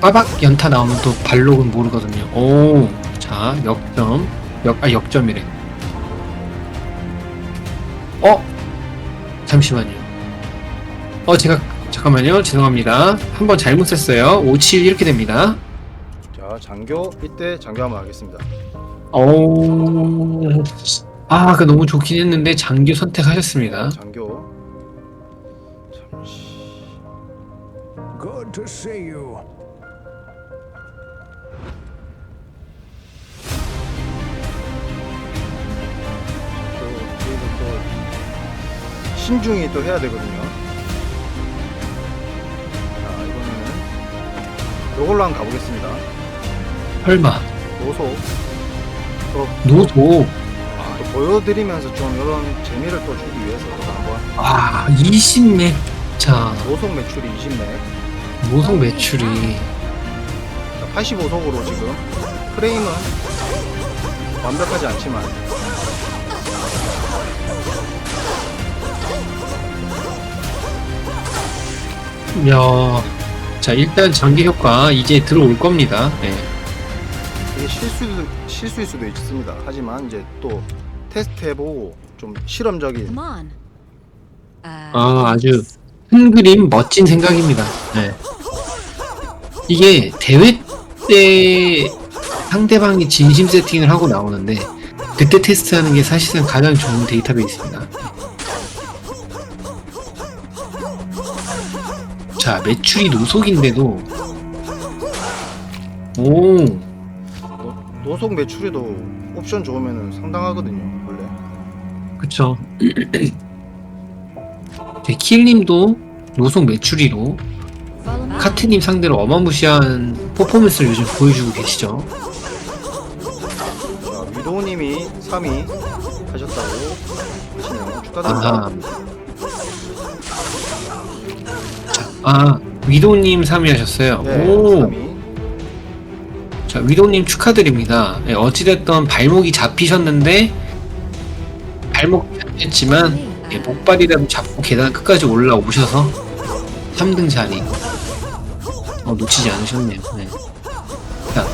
빠박 연타 나오면 또 발록은 모르거든요. 오, 자 역점, 역, 아 역점이래. 어, 잠시만요. 어, 제가 잠깐만요. 죄송합니다. 한번 잘못 썼어요. 57 이렇게 됩니다. 자 장교 이때 장교 한번 하겠습니다. 오, 아, 그 너무 좋긴 했는데 장교 선택하셨습니다. 장교 잠시 Good to see you. 신중히 또 해야 되거든요. 자 이번에는 요걸로 한번 가보겠습니다. 설마. 노소. 또, 노도 또 보여드리면서 좀 이런 재미를 또 주기 위해서 또 한번. 아 20맥 자. 노속 매출이 20매. 노속 매출이. 85속으로 지금 프레임은 완벽하지 않지만 야, 자 일단 장기 효과 이제 들어올 겁니다. 네. 이게 실수도 실수일 수도 있습니다. 하지만 이제 또 테스트 해보고 좀 실험적인 Come on. Uh, 아 아주 큰 그림 멋진 생각입니다. 네. 이게 대회 때 상대방이 진심 세팅을 하고 나오는데 그때 테스트하는 게 사실상 가장 좋은 데이터베이스입니다. 자 매출이 노속인데도 오 노, 노속 매출에도 옵션 좋으면 상당하거든요. 원래 그쵸. 제 킬님도 노속 매출이로. 카트님 상대로 어마무시한 퍼포먼스를 요즘 보여주고 계시죠. 자, 위도우님이 3위 하셨다고 하시네요. 아하. 축하드립니다. 아, 위도님 3위 하셨어요. 네, 오, 3위. 자, 위도님 축하드립니다. 예, 어찌됐든 발목이 잡히셨는데, 발목 잡혔지만, 예, 목발이라도 잡고 계단 끝까지 올라오셔서 3등 자리. 어, 놓치지 않으셨네요. 네. 자,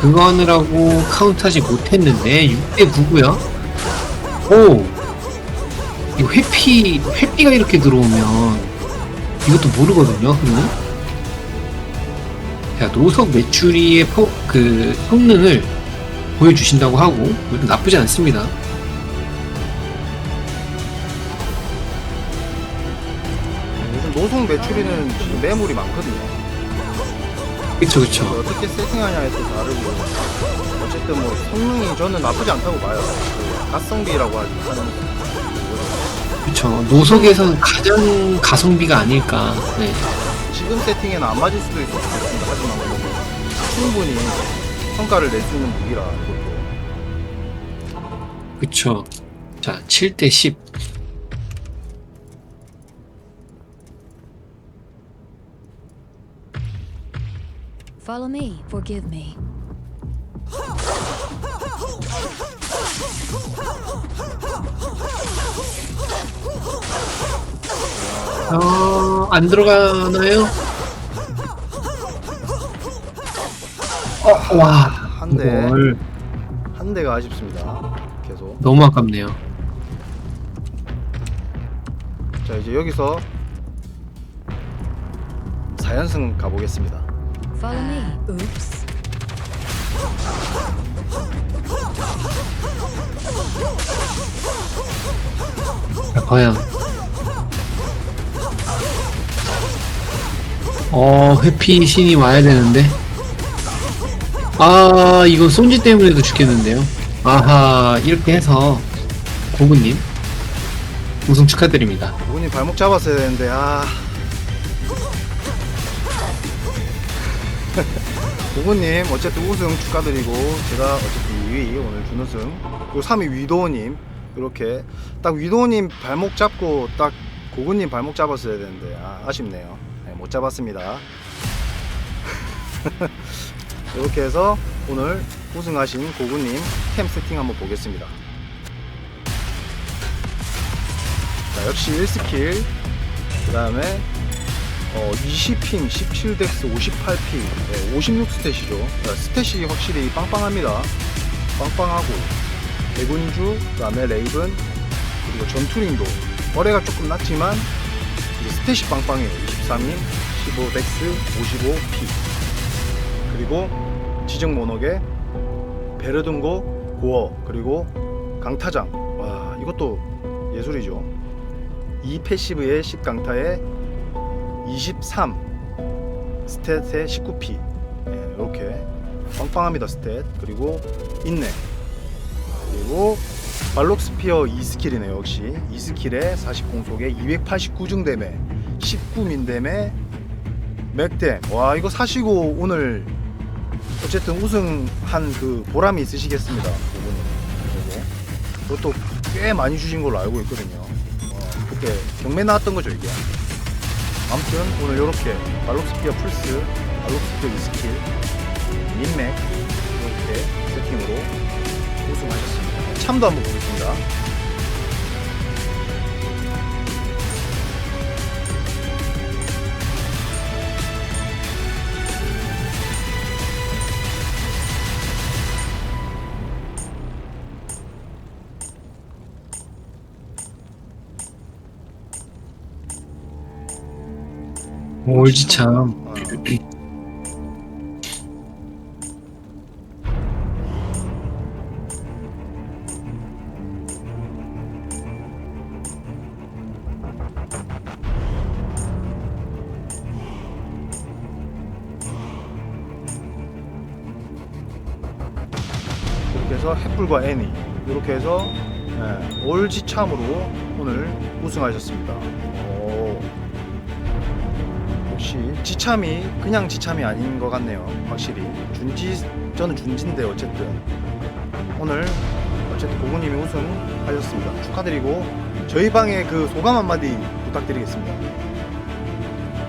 그거 하느라고 카운트하지 못했는데, 6대 9고요 오! 이거 회피, 회피가 이렇게 들어오면, 이것도 모르거든요, 흔히. 자, 노석 매출이의 포, 그, 성능을 보여주신다고 하고, 나쁘지 않습니다. 요즘 노속 매출에는 지금 매물이 많거든요. 그쵸, 그쵸. 어떻게 세팅하냐에 또 다르고 어쨌든 뭐 성능이 저는 나쁘지 않다고 봐요. 그 가성비라고 하는 거. 그쵸. 노석에서는 가장 가성비가 아닐까. 네. 지금 세팅에는 안 맞을 수도 있을 것 같습니다. 하지만 뭐 충분히 성과를 낼 수 있는 무기라 그것도. 그쵸. 자, 7대 10. Follow me. Forgive me. 어, 안 들어가나요? 어, 와. 한 대, 이걸 한 대가 아쉽습니다. 계속. 너무 아깝네요. 자 이제 여기서 4연승 가보겠습니다. Follow me. Oops. 자, 과연. 어, 회피 신이 와야 되는데. 아, 이건 손지 때문에도 죽겠는데요. 아하, 이렇게 해서, 고구님, 우승 축하드립니다. 부모님 발목 잡았어야 되는데 아. 부모님 어쨌든 우승 축하드리고 제가 어쨌든 2위 오늘 준우승 그리고 3위 위도우님 이렇게 딱 위도우님 발목 잡고 딱 고구님 발목 잡았어야 되는데 아, 아쉽네요. 네, 못 잡았습니다. 이렇게 해서 오늘 우승하신 고구님 캠 세팅 한번 보겠습니다. 자 역시 1스킬. 그 다음에 어, 20핑, 17덱스, 58피, 네, 56스탯이죠. 스탯이 확실히 빵빵합니다. 빵빵하고 대군주, 그다음에 레이븐, 그리고 전투링도 거래가 조금 낮지만 스탯이 빵빵해요. 23인, 15덱스, 55피. 그리고 지정 모너게 베르둥고, 고어, 그리고 강타장. 와, 이것도 예술이죠. 이 패시브의 10 강타에 23 스탯에 19p 예, 이렇게 빵빵합니다 스탯 그리고 인내 그리고 발록스피어 2스킬이네요 역시. 2스킬에 40 공속에 289중 댐에 19민 댐에 맥댐 와 이거 사시고 오늘 어쨌든 우승한 그 보람이 있으시겠습니다 부분은 그리고 그것도 꽤 많이 주신 걸로 알고 있거든요. 어, 그때 경매 나왔던 거죠 이게. 아무튼 오늘 이렇게 발록스피어 플스 발록스피어 2스킬 민맥 이렇게 세팅으로 우승하셨습니다 참도 한번 보겠습니다. 올지 참. 어, 이렇게 해서 햇불과 애니 이렇게 해서 예, 올지참으로 오늘 우승하셨습니다. 오. 역시 지참이 그냥 지참이 아닌 것 같네요. 확실히 준지 저는 준지인데 어쨌든 오늘 어쨌든 고구님이 우승하셨습니다. 축하드리고 저희 방에 그 소감 한마디 부탁드리겠습니다.